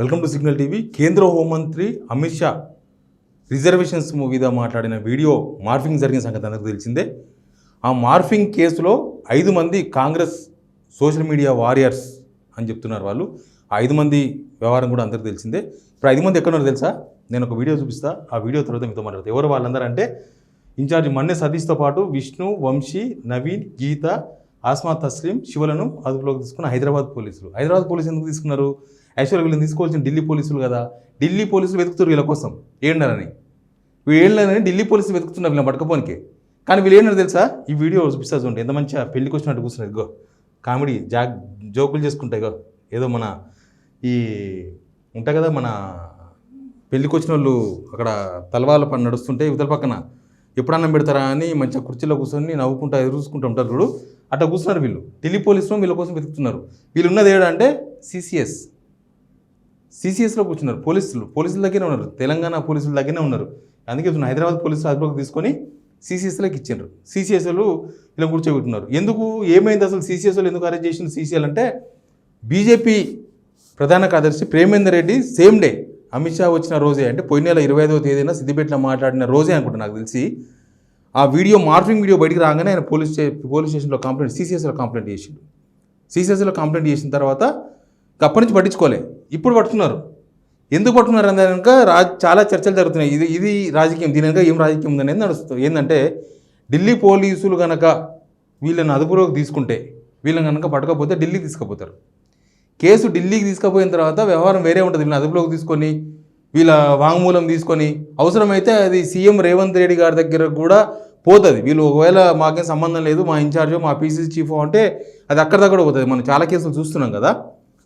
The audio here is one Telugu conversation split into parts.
Welcome to signal TV. కేంద్ర హోంమంత్రి అమిత్ షా రిజర్వేషన్స్ మీద మాట్లాడిన వీడియో మార్ఫింగ్ జరిగిన సంగతి అందరికీ తెలిసిందే. ఆ మార్ఫింగ్ కేసులో ఐదు మంది కాంగ్రెస్ సోషల్ మీడియా వారియర్స్ అని చెప్తున్నారు వాళ్ళు. ఆ ఐదు మంది వ్యవహారం కూడా అందరికీ తెలిసిందే. ఇప్పుడు ఐదు మంది ఎక్కడున్నారు తెలుసా? నేను ఒక వీడియో చూపిస్తా. ఆ వీడియో తర్వాత మీతో మాట్లాడతా. ఎవరు వాళ్ళందరూ అంటే ఇన్ఛార్జ్ మన్నె సతీష్తో పాటు విష్ణు వంశీ నవీన్ గీత ఆస్మా తస్లీం శివలను అదుపులోకి తీసుకున్న హైదరాబాద్ పోలీసులు. హైదరాబాద్ పోలీసులు ఎందుకు తీసుకున్నారు? యాక్చువల్గా వీళ్ళని తీసుకోవాల్సిన ఢిల్లీ పోలీసులు కదా? ఢిల్లీ పోలీసులు వెతుకుతారు వీళ్ళ కోసం. ఏంటని వీళ్ళని ఢిల్లీ పోలీసులు వెతుకుతున్నారు వీళ్ళని పట్టుకపోనికి. కానీ వీళ్ళు ఏంటో తెలుసా? ఈ వీడియో చూపిస్తా చూడండి. ఎంత మంచిగా పెళ్ళికి వచ్చినట్టు కూర్చున్నారు. ఇగో కామెడీ జాగ్ జోకులు చేసుకుంటాయి గో ఏదో మన ఈ ఉంటాయి కదా మన పెళ్ళికి వచ్చిన వాళ్ళు అక్కడ తలవాళ్ళ పని నడుస్తుంటే ఇవతల పక్కన ఎప్పుడన్నం పెడతారా అని మంచిగా కుర్చీలో కూర్చొని నవ్వుకుంటా ఎదురుచుకుంటూ ఉంటారు చూడు. అట్లా కూర్చున్నారు వీళ్ళు. ఢిల్లీ పోలీసులు వీళ్ళ కోసం వెతుకుతున్నారు. వీళ్ళు ఉన్నది ఏడంటే సిసిఎస్ సిసిఎస్లో కూర్చున్నారు. పోలీసులు. పోలీసుల దగ్గరే ఉన్నారు. తెలంగాణ పోలీసుల దగ్గరనే ఉన్నారు. అందుకే చెప్తున్నా హైదరాబాద్ పోలీసులు అదుపులోకి తీసుకొని సిసిఎస్లోకి ఇచ్చిండ్రు. సిసిఎస్లు ఇలా కూర్చోబెట్టున్నారు. ఎందుకు? ఏమైంది అసలు సిసిఎస్లు ఎందుకు అరెస్ట్ చేసిన సిసిఎల్ అంటే బీజేపీ ప్రధాన కార్యదర్శి ప్రేమేందర్ రెడ్డి సేమ్ డే అమిత్ షా వచ్చిన రోజే అంటే పోయిన నెల ఇరవై ఐదవ తేదీన సిద్దిపేటలో మాట్లాడిన రోజే అనుకుంటా నాకు తెలిసి. ఆ వీడియో మార్ఫింగ్ వీడియో బయటికి రాగానే ఆయన పోలీస్ పోలీస్ స్టేషన్లో కంప్లైంట్ సిసిఎస్లో కంప్లైంట్ చేసిండు. సిసిఎస్లో కంప్లైంట్ చేసిన తర్వాత అప్పటి నుంచి పట్టించుకోలే. ఇప్పుడు పట్టుకున్నారు ఎందుకు పట్టుకున్నారు అనే కనుక రా చాలా చర్చలు జరుగుతున్నాయి. ఇది ఇది రాజకీయం. దీని కనుక ఏం రాజకీయం ఉందనేది నడుస్తుంది. ఏంటంటే ఢిల్లీ పోలీసులు కనుక వీళ్ళని అదుపులోకి తీసుకుంటే వీళ్ళని కనుక పట్టకపోతే ఢిల్లీకి తీసుకుపోతారు. కేసు ఢిల్లీకి తీసుకుపోయిన తర్వాత వ్యవహారం వేరే ఉంటుంది. వీళ్ళని అదుపులోకి తీసుకొని వీళ్ళ వాంగ్మూలం తీసుకొని అవసరమైతే అది సీఎం రేవంత్ రెడ్డి గారి దగ్గర కూడా పోతుంది. వీళ్ళు ఒకవేళ మాకేం సంబంధం లేదు మా ఇన్ఛార్జో మా పీసీసీ చీఫ్ అంటే అది అక్కడ దగ్గర పోతుంది. మనం చాలా కేసులు చూస్తున్నాం కదా.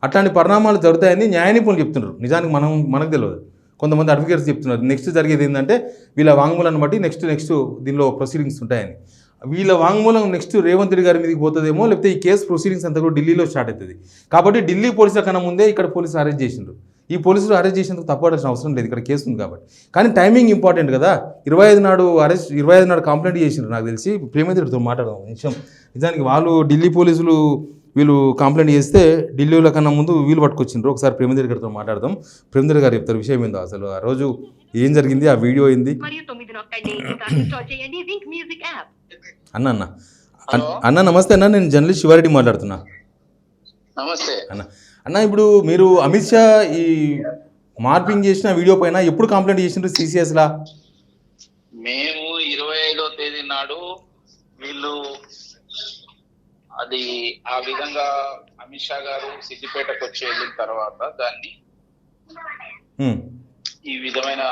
అట్లాంటి పరిణామాలు జరుగుతాయని న్యాయ నిపుణులు చెప్తున్నారు. నిజానికి మనం మనకు తెలియదు. కొంతమంది అడ్వకేట్స్ చెప్తున్నారు. నెక్స్ట్ జరిగేది ఏంటంటే వీళ్ళ వాంగ్మూలాన్ని బట్టి నెక్స్ట్ నెక్స్ట్ దీనిలో ప్రొసీడింగ్స్ ఉంటాయని. వీళ్ళ వాంగ్మూలం నెక్స్ట్ రేవంత్ రెడ్డి గారి మీదకి పోతుందేమో లేకపోతే ఈ కేసు ప్రొసీడింగ్స్ అంతా కూడా ఢిల్లీలో స్టార్ట్ అవుతుంది. కాబట్టి ఢిల్లీ పోలీసుల కన్నా ముందే ఇక్కడ పోలీసులు అరెస్ట్ చేసిండ్రు. ఈ పోలీసులు అరెస్ట్ చేసేందుకు తప్పడాల్సిన అవసరం లేదు. ఇక్కడ కేసు ఉంది కాబట్టి. కానీ టైమింగ్ ఇంపార్టెంట్ కదా. ఇరవై ఐదు నాడు అరెస్ట్ ఇరవై ఐదు నాడు కంప్లైంట్ చేసిండ్రు నాకు తెలిసి. ప్రేమేంద్రుడితో మాట్లాడదాం ఒక నిమిషం. నిజానికి వాళ్ళు ఢిల్లీ పోలీసులు వీళ్ళు కంప్లైంట్ చేస్తే ఢిల్లీలో కన్నా ముందు వీళ్ళు పట్టుకొచ్చిండ్రు. ఒకసారి ప్రేమేంద్ర గారితో మాట్లాడదాం. ప్రేమేంద్ర గారు చెప్తారు విషయం ఏందో అసలు? ఆ రోజు ఏం జరిగింది? ఆ వీడియో ఏంది? అన్న అన్న. అన్న- నమస్తే అన్న. నేను జర్నలిస్ట్ శివారెడ్డి మాట్లాడుతున్నా. నమస్తే. అన్న అన్న ఇప్పుడు మీరు అమిత్ షా ఈ మార్పింగ్ చేసిన వీడియో పైన ఎప్పుడు కంప్లైంట్ చేసిండ్రు సిసిఎస్లా? మేము ఇరవై ఐదో తేదీ నాడు వీళ్ళు అది ఆ విధంగా అమిత్ షా గారు సిద్దిపేటకు వచ్చి వెళ్ళిన తర్వాత దాన్ని ఈ విధమైన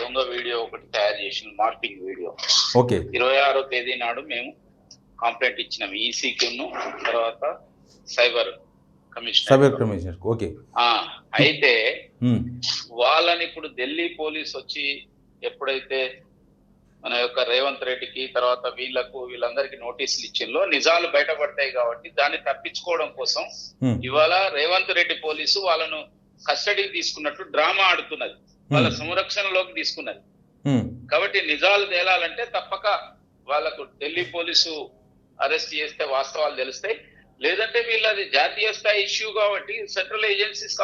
దొంగ వీడియో ఒకటి తయారు చేసిన మార్పింగ్ వీడియో. ఓకే. ఇరవై ఆరో తేదీ నాడు మేము కంప్లైంట్ ఇచ్చినాం. ఈసీక్యూను తర్వాత cyber commissioner. Sub commissioner. Okay. ఆ, అయితే వాళ్ళని ఇప్పుడు ఢిల్లీ పోలీస్ వచ్చి ఎప్పుడైతే మన యొక్క రేవంత్ రెడ్డికి తర్వాత వీళ్ళకు వీళ్ళందరికీ నోటీసులు ఇచ్చిందో నిజాలు బయటపడతాయి కాబట్టి దాన్ని తప్పించుకోవడం కోసం ఇవాళ రేవంత్ రెడ్డి పోలీసు వాళ్ళను కస్టడీకి తీసుకున్నట్టు డ్రామా ఆడుతున్నది. వాళ్ళ సంరక్షణలోకి తీసుకున్నది. కాబట్టి నిజాలు తేలాలంటే తప్పక వాళ్ళకు ఢిల్లీ పోలీసు అరెస్ట్ చేస్తే వాస్తవాలు తెలుస్తాయి. లేదంటే వీళ్ళది జాతీయ స్థాయి ఇష్యూ కాబట్టి సెంట్రల్ ఏజెన్సీస్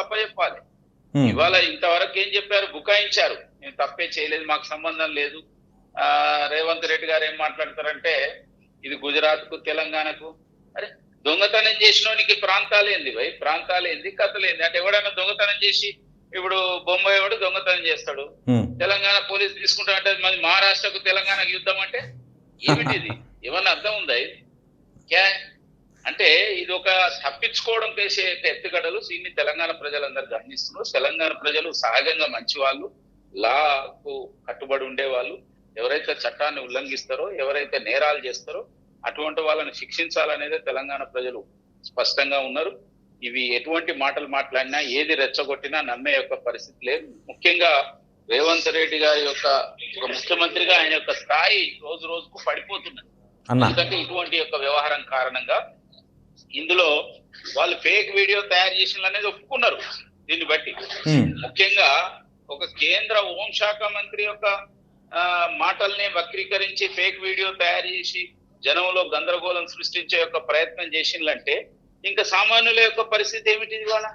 ఉమ్, ఇవాళ ఇంతవరకు ఏం చెప్పారు? బుకాయించారు. నేను తప్పే చేయలేదు మాకు సంబంధం లేదు. రేవంత్ రెడ్డి గారు ఏం మాట్లాడతారంటే ఇది గుజరాత్కు తెలంగాణకు. అరే దొంగతనం చేసినోనికి ప్రాంతాలు ఏంది భయ్? ప్రాంతాలు ఏంది కథలు ఏంది అంటే ఎవడైనా దొంగతనం చేసి ఇప్పుడు బొంబాయి వాడు దొంగతనం చేస్తాడు? తెలంగాణ పోలీసు తీసుకుంటా అంటే మరి మహారాష్ట్రకు తెలంగాణకు యుద్ధం అంటే ఏమిటిది? ఏమన్నా అర్థం ఉందా ఇది? క్యా? అంటే ఇది ఒక తప్పించుకోవడం చేసే ఎత్తుగడలు దీన్ని తెలంగాణ ప్రజలందరూ గమనిస్తున్నారు. తెలంగాణ ప్రజలు సహజంగా మంచి వాళ్ళు లాకు కట్టుబడి ఉండేవాళ్ళు. ఎవరైతే చట్టాన్ని ఉల్లంఘిస్తారో ఎవరైతే నేరాలు చేస్తారో అటువంటి వాళ్ళని శిక్షించాలనేదే తెలంగాణ ప్రజలు స్పష్టంగా ఉన్నారు. ఇవి ఎటువంటి మాటలు మాట్లాడినా ఏది రెచ్చగొట్టినా నమ్మే యొక్క పరిస్థితి లేదు. ముఖ్యంగా రేవంత్ రెడ్డి గారి యొక్క ఒక ముఖ్యమంత్రిగా ఆయన యొక్క స్థాయి రోజు రోజుకు పడిపోతున్నది. ఎందుకంటే ఇటువంటి యొక్క వ్యవహారం కారణంగా ఇందులో వాళ్ళు ఫేక్ వీడియో తయారు చేసిన అనేది ఒప్పుకున్నారు దీన్ని బట్టి. ముఖ్యంగా ఒక కేంద్ర హోంశాఖ మంత్రి యొక్క మాటల్ని వక్రీకరించి ఫేక్ వీడియో తయారు చేసి జనంలో గందరగోళం సృష్టించే యొక్క ప్రయత్నం చేసిందంటే ఇంకా సామాన్యుల యొక్క పరిస్థితి ఏమిటి ఇవాళ?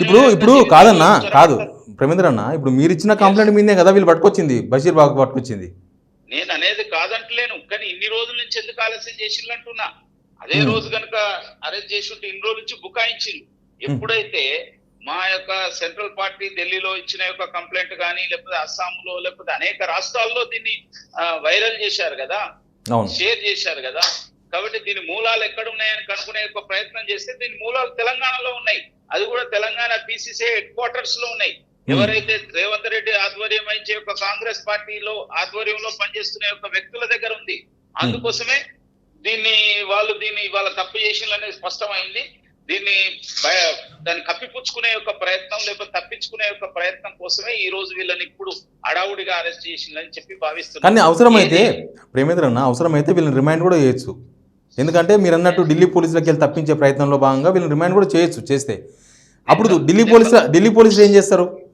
ఇప్పుడు ఇప్పుడు కాదన్నా కాదు. ప్రమేంద్ర అన్న ఇప్పుడు మీరు ఇచ్చిన కంప్లైంట్ మీదే కదా వీళ్ళు పట్టుకొచ్చింది బషీర్ బాబు పట్టుకొచ్చింది. నేను అనేది కాదంటలేను కానీ ఇన్ని రోజుల నుంచి ఎందుకు ఆలస్యం చేసిండ్రు అంటున్నా? అదే Hmm. రోజు కనుక అరెస్ట్ చేసి ఉంటే ఇన్ని రోజుల నుంచి బుకాయించిండ్రు ఎప్పుడైతే మా యొక్క సెంట్రల్ పార్టీ ఢిల్లీలో ఇచ్చిన యొక్క కంప్లైంట్ కానీ లేకపోతే అస్సాంలో లేకపోతే అనేక రాష్ట్రాల్లో దీన్ని వైరల్ చేశారు కదా? షేర్ చేశారు కదా? కాబట్టి దీని మూలాలు ఎక్కడ ఉన్నాయని కనుక్కునే ఒక ప్రయత్నం చేస్తే దీని మూలాలు తెలంగాణలో ఉన్నాయి. అది కూడా తెలంగాణ పిసిసి హెడ్ క్వార్టర్స్లో ఉన్నాయి ఎవరైతే రేవంత్ రెడ్డి ఆధ్వర్యం వహించే యొక్క కాంగ్రెస్ పార్టీలో ఆధ్వర్యంలో పనిచేస్తున్న యొక్క వ్యక్తుల దగ్గర ఉంది. అందుకోసమే దీన్ని వాళ్ళు దీన్ని వాళ్ళ తప్పు చేసిన అనేది స్పష్టమైంది. దీన్ని దాన్ని కప్పిపుచ్చుకునే యొక్క ప్రయత్నం లేకపోతే తప్పించుకునే యొక్క ప్రయత్నం కోసమే ఈ రోజు వీళ్ళని ఇప్పుడు అడావుడిగా అరెస్ట్ చేసిందని చెప్పి భావిస్తున్నారు. కానీ అవసరమైతే ఏది- ప్రేమేంద్ర అన్న అవసరమైతే వీళ్ళని రిమైండ్ కూడా చేయొచ్చు. ఎందుకంటే మీరు అన్నట్టు ఢిల్లీ పోలీసులకి వెళ్ళి తప్పించే ప్రయత్నంలో భాగంగా వీళ్ళని రిమైండ్ కూడా చేయొచ్చు చేస్తే. అప్పుడు ఢిల్లీ పోలీసు ఢిల్లీ పోలీసులు ఏం చేస్తారు?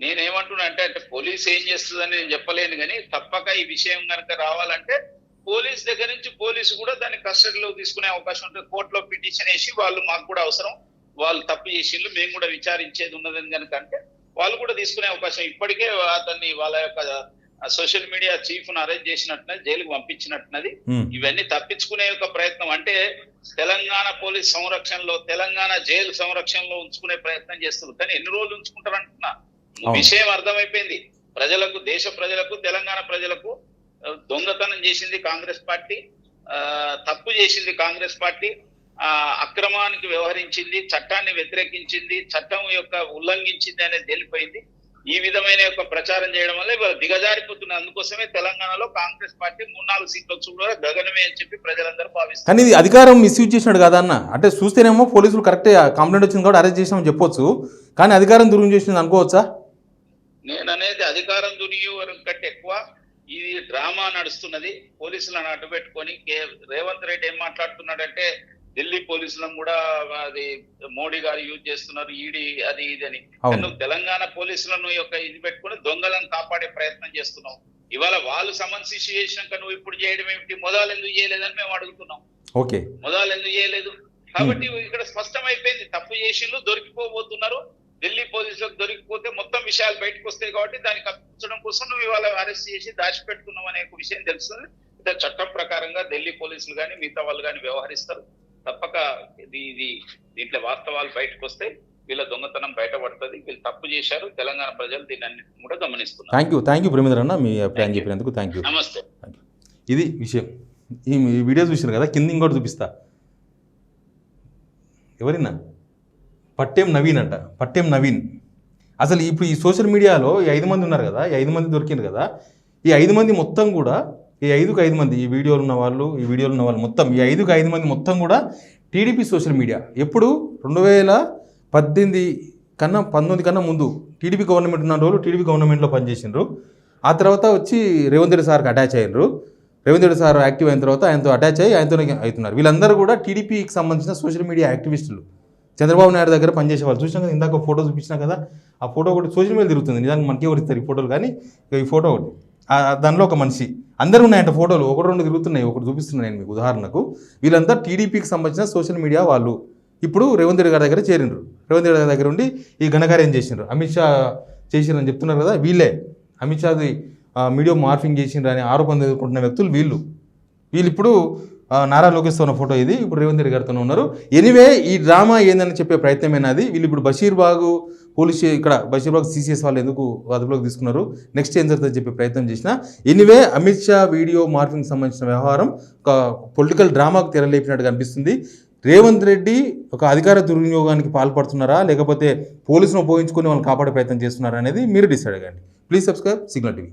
నేనేమంటున్నా అంటే అంటే పోలీస్ ఏం చేస్తుందని నేను చెప్పలేను కానీ తప్పక ఈ విషయం కనుక రావాలంటే పోలీస్ దగ్గర నుంచి పోలీసు కూడా దాన్ని కస్టడీలో తీసుకునే అవకాశం ఉంటుంది కోర్టులో పిటిషన్ వేసి వాళ్ళు మాకు కూడా అవసరం. వాళ్ళు తప్పు చేసిండ్రు మేము కూడా విచారించేది ఉన్నదని కనుక అంటే వాళ్ళు కూడా తీసుకునే అవకాశం. ఇప్పటికే అతన్ని వాళ్ళ యొక్క సోషల్ మీడియా చీఫ్ను అరెస్ట్ చేసినట్టున్నది జైలుకు పంపించినట్టున్నది. ఇవన్నీ తప్పించుకునే యొక్క ప్రయత్నం. అంటే తెలంగాణ పోలీస్ సంరక్షణలో తెలంగాణ జైలు సంరక్షణలో ఉంచుకునే ప్రయత్నం చేస్తున్నారు. కానీ ఎన్ని రోజులు ఉంచుకుంటారు అంటున్నా. విషయం అర్థమైపోయింది. ప్రజలకు దేశ ప్రజలకు తెలంగాణ ప్రజలకు దొంగతనం చేసింది కాంగ్రెస్ పార్టీ తప్పు చేసింది కాంగ్రెస్ పార్టీ ఆ అక్రమానికి వ్యవహరించింది చట్టాన్ని వ్యతిరేకించింది చట్టం యొక్క ఉల్లంఘించింది అనేది తెలిపోయింది. ఈ విధమైన యొక్క ప్రచారం చేయడం వల్ల ఇవాళ దిగజారిపోతున్న అందుకోసమే తెలంగాణలో కాంగ్రెస్ పార్టీ మూడు నాలుగు సీట్లు వచ్చి కూడా గగనమే అని చెప్పి ప్రజలందరూ భావిస్తారు కానీ ఇది అధికారం మిస్యూజ్ చేసినాడు కదా అన్న? అంటే చూస్తేనేమో పోలీసులు కరెక్టే కంప్లైంట్ వచ్చింది కాబట్టి అరెస్ట్ చేసామని చెప్పొచ్చు. కానీ అధికారం దుర్వినియోగం చేసింది అనుకోవచ్చా? నేను అనేది అధికారం దుర్వినియోగం కంటే ఎక్కువ ఇది డ్రామా నడుస్తున్నది. పోలీసులను అడ్డు పెట్టుకొని కే- రేవంత్ రెడ్డి ఏం మాట్లాడుతున్నాడంటే ఢిల్లీ పోలీసులను కూడా అది మోడీ గారు యూజ్ చేస్తున్నారు ఈడీ అది ఇది అని. నువ్వు తెలంగాణ పోలీసులను యొక్క ఇది పెట్టుకొని దొంగలను కాపాడే ప్రయత్నం చేస్తున్నావు. ఇవాళ వాళ్ళు సమన్స్ ఇష్యూ చేసినాక నువ్వు ఇప్పుడు చేయడం ఏమిటి? మొదలు ఎందుకు చేయలేదని మేము అడుగుతున్నాం. ఓకే. మొదలు ఎందుకు చేయలేదు? కాబట్టి ఇక్కడ స్పష్టమైపోయింది. తప్పు చేసిండ్రు దొరికిపోబోతున్నారు. ఢిల్లీ పోలీసులకు దొరికిపోతే మొత్తం విషయాలు బయటకు వస్తాయి కాబట్టి దాన్ని కప్పించడం కోసం నువ్వు ఇవాళ అరెస్ట్ చేసి దాచిపెట్టుకున్నావు అనే ఒక విషయం తెలుస్తుంది. అయితే చట్టం ప్రకారంగా ఢిల్లీ పోలీసులు కానీ మిగతా వాళ్ళు కానీ వ్యవహరిస్తారు. తప్పక ఇది ఇది దీంట్లో వాస్తవాలు బయటకు వస్తాయి. వీళ్ళ దొంగతనం బయటపడుతుంది. వీళ్ళు తప్పు చేశారు. తెలంగాణ ప్రజలు దీన్ని అన్నింటిని కూడా గమనిస్తున్నారు. Thank you thank you Premendra అన్న. మీ అభిప్రాయం. చెప్పినందుకు థ్యాంక్ యూ నమస్తే ఇది విషయం. ఈ వీడియో చూసినారు కదా? కింద ఇంకోటి చూపిస్తా. ఎవరినా? పట్టేం నవీన్ అంట. పట్టేం నవీన్. అసలు ఇప్పుడు ఈ సోషల్ మీడియాలో ఈ ఐదు మంది ఉన్నారు కదా ఈ ఐదు మంది దొరికింది కదా ఈ ఐదు మంది మొత్తం కూడా ఈ ఐదుకు ఐదు మంది ఈ వీడియోలు ఉన్న వాళ్ళు ఈ వీడియోలు ఉన్న వాళ్ళు మొత్తం ఈ ఐదుకు ఐదు మంది మొత్తం కూడా టీడీపీ సోషల్ మీడియా. ఎప్పుడు? రెండు వేల పద్దెనిమిది కన్నా పంతొమ్మిది కన్నా ముందు టీడీపీ గవర్నమెంట్ ఉన్న రోజులు టీడీపీ గవర్నమెంట్లో పనిచేసిండ్రు. ఆ తర్వాత వచ్చి రేవంత్ రెడ్డి సార్కి అటాచ్ అయ్యారు రేవంత్ రెడ్డి సార్ యాక్టివ్ అయిన తర్వాత ఆయనతో అటాచ్ అయ్యి ఆయనతో అవుతున్నారు. వీళ్ళందరూ కూడా టీడీపీకి సంబంధించిన సోషల్ మీడియా యాక్టివిస్టులు. చంద్రబాబు నాయుడు దగ్గర పనిచేసే వాళ్ళు చూసినా కదా ఇందాక ఫోటో చూపించినా కదా ఆ ఫోటో ఒకటి సోషల్ మీడియా తిరుగుతుంది. నిజంగా మనకి ఎవరు ఇస్తారు ఈ ఫోటోలు? కానీ ఈ ఫోటో ఒకటి. దానిలో ఒక మనిషి. అందరూ ఉన్నాయంట ఫోటోలు. ఒకటి రెండు తిరుగుతున్నాయి. ఒకటి చూపిస్తున్నాను నేను మీకు ఉదాహరణకు. వీళ్ళంతా టీడీపీకి సంబంధించిన సోషల్ మీడియా వాళ్ళు. ఇప్పుడు రేవంత్ రెడ్డి గారి దగ్గర చేరిండ్రు. రేవంత్ రెడ్డి గారి దగ్గర ఉండి ఈ ఘనకార్యం చేసిండ్రు. అమిత్ షా చేసిండ్రు చెప్తున్నారు కదా వీళ్ళే. అమిత్ షాది మీడియా మార్ఫింగ్ చేసిండ్రు అని ఆరోపణ ఎదుర్కొంటున్న వ్యక్తులు వీళ్ళు. వీళ్ళు ఇప్పుడు నారా లోకేష్తో ఉన్న ఫోటో ఇది. ఇప్పుడు రేవంత్ రెడ్డి గారితో ఉన్నారు. ఎనివే ఈ డ్రామా ఏందని చెప్పే ప్రయత్నమైనది వీళ్ళు ఇప్పుడు బషీర్బాగు పోలీస్ ఇక్కడ బషీర్బాగు సీసీఎస్ వాళ్ళు ఎందుకు అదుపులోకి తీసుకున్నారు? నెక్స్ట్ ఏం జరుగుతుందని చెప్పే ప్రయత్నం చేసిన anyway Amit Shah video morphing సంబంధించిన వ్యవహారం ఒక పొలిటికల్ డ్రామాకు తెరలేపినట్టుగా అనిపిస్తుంది. రేవంత్ రెడ్డి ఒక అధికార దుర్వినియోగానికి పాల్పడుతున్నారా? లేకపోతే పోలీసును ఉపయోగించుకొని వాళ్ళని కాపాడే ప్రయత్నం చేస్తున్నారా అనేది మీరు డిసైడ్ అవ్వండి. Please subscribe Signal TV.